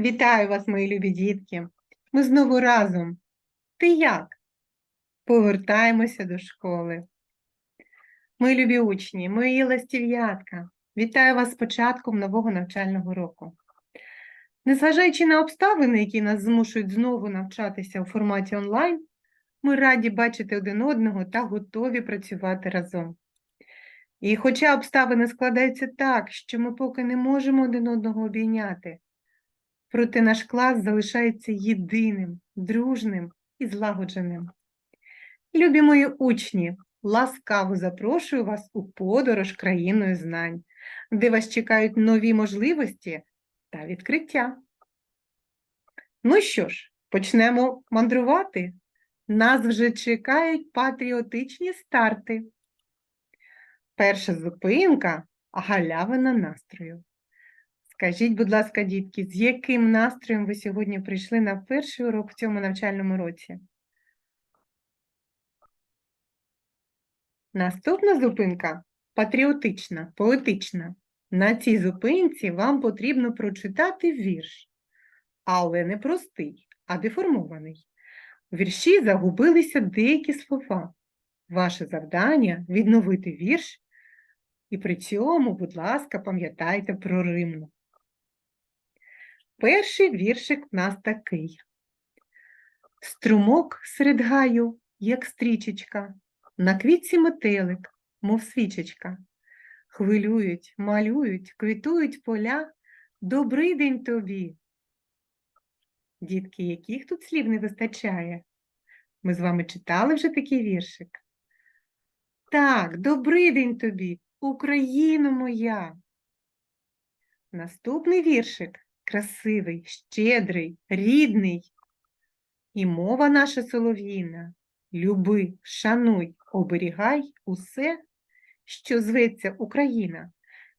Вітаю вас, мої любі дітки. Ми знову разом. Ти як? Повертаємося до школи. Мої любі учні, мої ластів'ятка, вітаю вас з початком нового навчального року. Незважаючи на обставини, які нас змушують знову навчатися у форматі онлайн, ми раді бачити один одного та готові працювати разом. І хоча обставини складаються так, що ми поки не можемо один одного обійняти, проте наш клас залишається єдиним, дружним і злагодженим. Любі мої учні, ласкаво запрошую вас у подорож країною знань, де вас чекають нові можливості та відкриття. Ну що ж, почнемо мандрувати. Нас вже чекають патріотичні старти. Перша зупинка галявина настрою. Скажіть, будь ласка, дітки, з яким настроєм ви сьогодні прийшли на перший урок в цьому навчальному році? Наступна зупинка патріотична, поетична. На цій зупинці вам потрібно прочитати вірш, але не простий, а деформований. У вірші загубилися деякі слова. Ваше завдання відновити вірш, і при цьому, будь ласка, пам'ятайте про римну. Перший віршик в нас такий. Струмок серед гаю, як стрічечка, на квітці метелик, мов свічечка. Хвилюють, малюють, квітують поля. Добрий день тобі. Дітки, яких тут слів не вистачає? Ми з вами читали вже такий віршик? Так, добрий день тобі, Україно моя. Наступний віршик красивий, щедрий, рідний. І мова наша солов'їна. Люби, шануй, оберігай усе, що зветься Україна.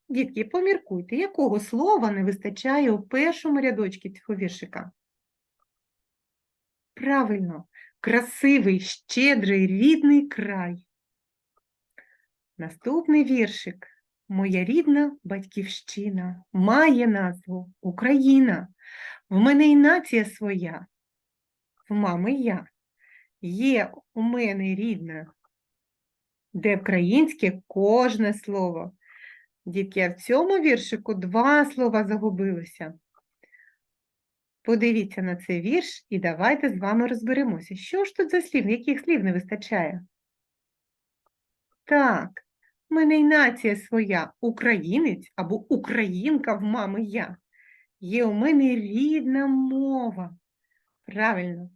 Дітки, поміркуйте, якого слова не вистачає у першому рядочці цього віршика? Правильно, красивий, щедрий, рідний край. Наступний віршик. Моя рідна батьківщина має назву Україна. В мене і нація своя. В мами я. Є у мене рідна, де українське кожне слово. Дітки, а в цьому віршику два слова загубилося. Подивіться на цей вірш і давайте з вами розберемося, що ж тут за слів, яких слів не вистачає. Так, в мене й нація своя, українець або українка в мами я. Є у мене рідна мова. Правильно.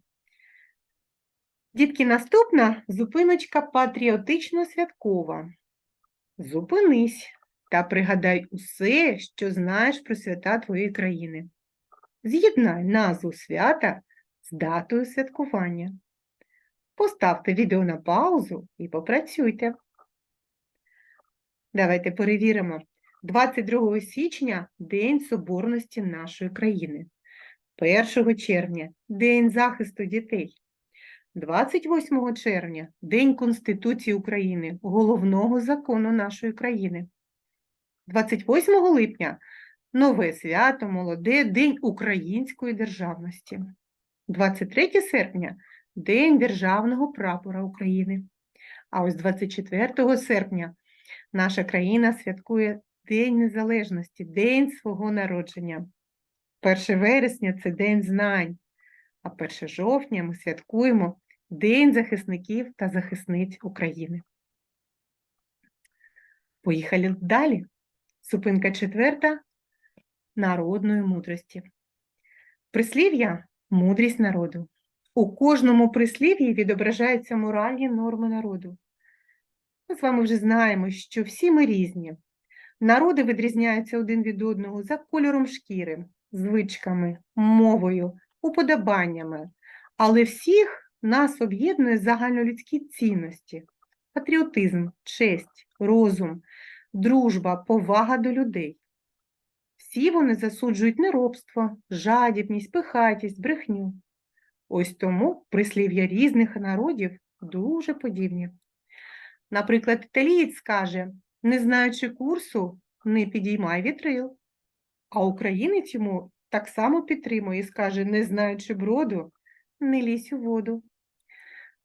Дітки, наступна зупиночка патріотично-святкова. Зупинись та пригадай усе, що знаєш про свята твоєї країни. З'єднай назву свята з датою святкування. Поставте відео на паузу і попрацюйте. Давайте перевіримо. 22 січня День Соборності нашої країни. 1 червня День захисту дітей. 28 червня День Конституції України, головного закону нашої країни. 28 липня Нове свято, молоде, День української державності. 23 серпня День Державного прапора України. А ось 24 серпня наша країна святкує День Незалежності, День свого народження. 1 вересня це День знань, а 1 жовтня ми святкуємо День захисників та захисниць України. Поїхали далі. Зупинка четверта народної мудрості. Прислів'я мудрість народу. У кожному прислів'ї відображаються моральні норми народу. Ми з вами вже знаємо, що всі ми різні. Народи відрізняються один від одного за кольором шкіри, звичками, мовою, уподобаннями, але всіх нас об'єднує загальнолюдські цінності, патріотизм, честь, розум, дружба, повага до людей. Всі вони засуджують неробство, жадібність, пихатість, брехню. Ось тому прислів'я різних народів дуже подібні. Наприклад, італієць скаже, не знаючи курсу, не підіймай вітрил, а українець йому так само підтримує і скаже, не знаючи броду, не лізь у воду.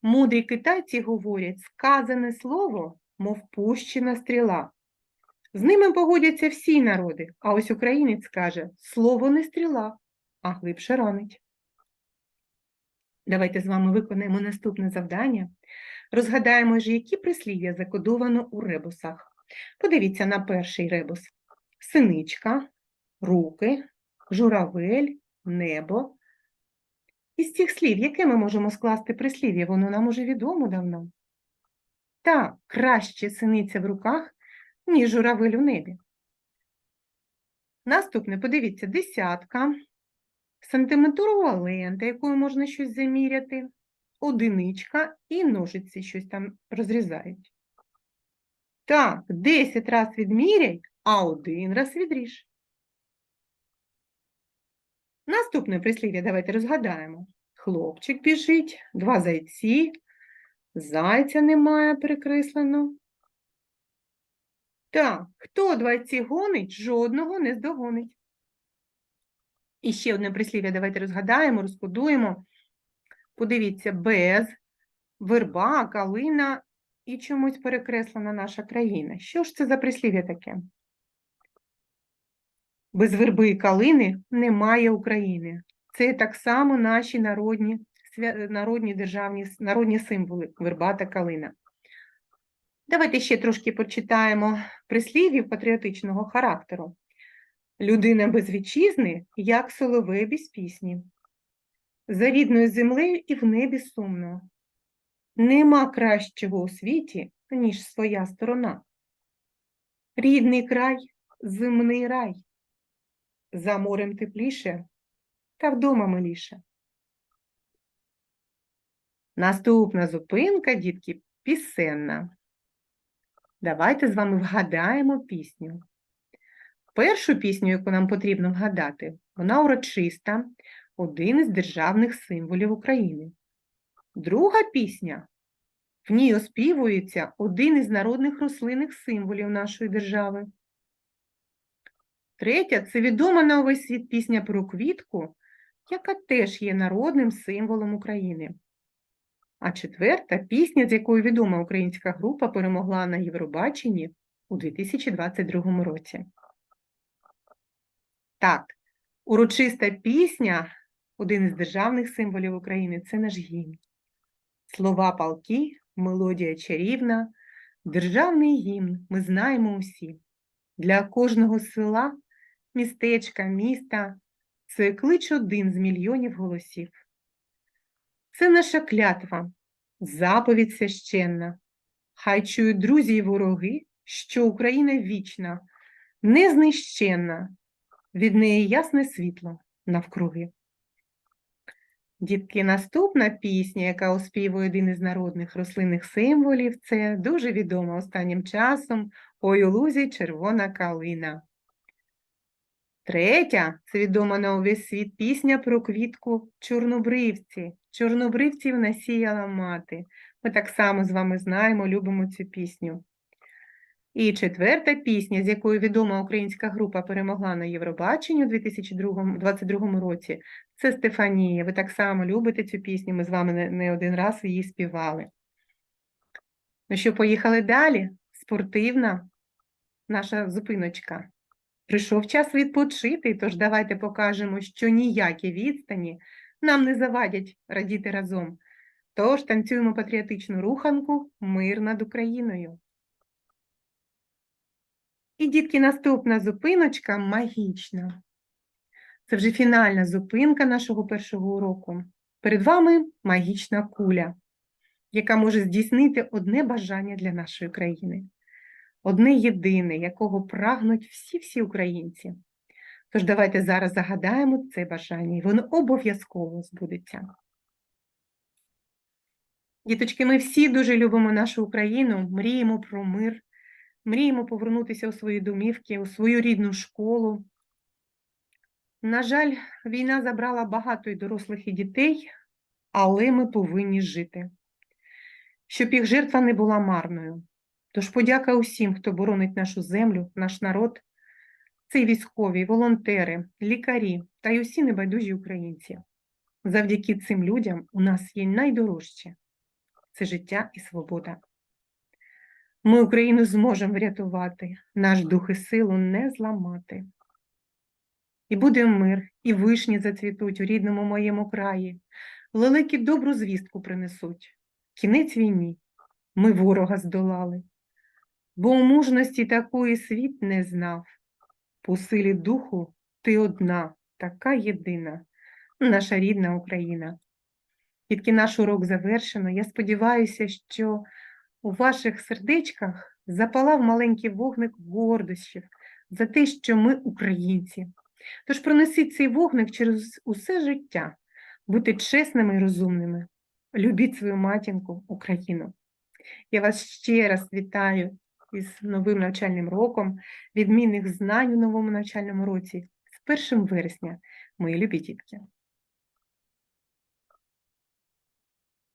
Мудрі китайці говорять, сказане слово, мов пущена стріла. З ними погодяться всі народи, а ось українець каже, слово не стріла, а глибше ранить. Давайте з вами виконаємо наступне завдання. Розгадаємо ж, які прислів'я закодовано у ребусах. Подивіться на перший ребус. Синичка, руки, журавель, небо. Із цих слів, яке ми можемо скласти прислів'я? Воно нам уже відомо давно. Так, краще синиця в руках, ніж журавель у небі. Наступне, подивіться, десятка, сантиметрова лента, якою можна щось заміряти, одиничка і ножиці щось там розрізають. Так, 10 раз відміряй, а один раз відріж. Наступне прислів'я давайте розгадаємо. Хлопчик біжить, два зайці, зайця немає перекреслено. Так, хто двайці гонить, жодного не здогонить. І ще одне прислів'я давайте розгадаємо, розкодуємо. Подивіться, без, верба, калина і чомусь перекреслена наша країна. Що ж це за прислів'я таке? Без верби і калини немає України. Це так само наші народні, народні державні народні символи верба та калина. Давайте ще трошки почитаємо прислів'їв патріотичного характеру. Людина без вітчизни, як соловей без пісні. За рідною землею і в небі сумно. Нема кращого у світі, ніж своя сторона. Рідний край, земний рай. За морем тепліше, та вдома миліше. Наступна зупинка, дітки, пісенна. Давайте з вами вгадаємо пісню. Першу пісню, яку нам потрібно вгадати, вона урочиста, один із державних символів України. Друга пісня, в ній оспівується один із народних рослинних символів нашої держави. Третя це відома на увесь світ пісня про квітку, яка теж є народним символом України. А четверта пісня, з якою відома українська група перемогла на Євробаченні у 2022 році. Так, урочиста пісня, один із державних символів України це наш гімн. Слова палки, мелодія чарівна, державний гімн ми знаємо усі. Для кожного села, містечка, міста це клич один з мільйонів голосів. Це наша клятва, заповідь священна. Хай чують друзі і вороги, що Україна вічна, незнищенна, від неї ясне світло навкруги. Дітки, наступна пісня, яка оспівує один із народних рослинних символів, це дуже відома останнім часом «Ой у лузі червона калина. Третя це відома на увесь світ пісня про квітку чорнобривці. Чорнобривців насіяла мати. Ми так само з вами знаємо, любимо цю пісню. І четверта пісня, з якою відома українська група перемогла на Євробаченні у 2022 році, це Стефанія. Ви так само любите цю пісню, ми з вами не, один раз її співали. Ну що, поїхали далі? Спортивна наша зупиночка. Прийшов час відпочити, тож давайте покажемо, що ніякі відстані нам не завадять радіти разом. Тож танцюємо патріотичну руханку Мир над Україною. І, дітки, наступна зупиночка магічна. Це вже фінальна зупинка нашого першого уроку. Перед вами магічна куля, яка може здійснити одне бажання для нашої країни. Одне єдине, якого прагнуть всі-всі українці. Тож давайте зараз загадаємо це бажання, і воно обов'язково збудеться. Діточки, ми всі дуже любимо нашу Україну, мріємо про мир, мріємо повернутися у свої домівки, у свою рідну школу. На жаль, війна забрала багато і дорослих, і дітей, але ми повинні жити, щоб їх жертва не була марною. Тож подяка усім, хто боронить нашу землю, наш народ. Це військові, волонтери, лікарі та й усі небайдужі українці. Завдяки цим людям у нас є найдорожче це життя і свобода. Ми Україну зможемо врятувати, наш дух і силу не зламати. І буде мир, і вишні зацвітуть у рідному моєму краї, лелеки добру звістку принесуть. Кінець війні, ми ворога здолали, бо у мужності такої світ не знав. По силі духу ти одна, така єдина, наша рідна Україна. Тільки наш урок завершено. Я сподіваюся, що у ваших сердечках запалав маленький вогник гордощів за те, що ми українці. Тож пронесіть цей вогник через усе життя, будьте чесними і розумними. Любіть свою матінку, Україну. Я вас ще раз вітаю із новим навчальним роком, відмінних знань у новому навчальному році з 1 вересня, мої любі дітки.